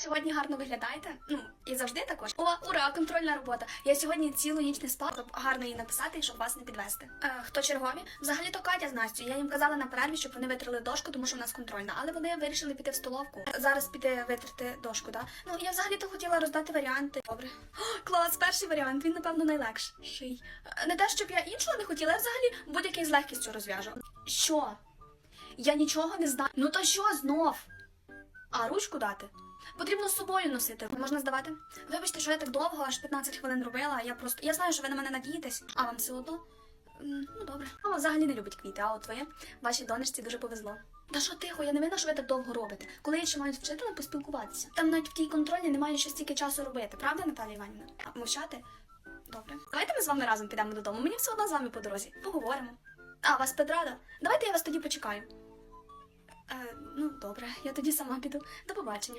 Сьогодні гарно виглядаєте. Ну і завжди також. О, ура, контрольна робота. Я сьогодні цілу ніч не спала, щоб гарно її написати, щоб вас не підвести. Е, хто чергові? Взагалі то Катя з Настю. Я їм казала на перерві, щоб вони витрили дошку, тому що в нас контрольна. Але вони вирішили піти в столовку. Зараз піти витрати дошку, да? Ну я взагалі то хотіла роздати варіанти. Добре. О, клас, перший варіант. Він напевно найлегший. Е, Не те, щоб я іншого не хотіла, я взагалі будь-який з легкістю розв'яжу. Що? Я нічого не знаю. Ну то що знов? А ручку дати? Потрібно з собою носити. Можна здавати? Вибачте, що я так довго, аж 15 хвилин робила. Я просто я знаю, що ви на мене надієтесь, а вам все одно. Ну добре. Мама взагалі не любить квіти, а от ви, вашій донечці дуже повезло. Та що тихо, я не винна, що ви так довго робите. Коли я ще маю з вчителем поспілкуватися. Там навіть в тій контрольні немає ще стільки часу робити, правда, Наталія Іванівна? А мовчати? Добре. Давайте ми з вами разом підемо додому. Мені все одно з вами по дорозі. Поговоримо. А, вас Петрада? Давайте я вас тоді почекаю. Добре, я тоді сама піду. До побачення.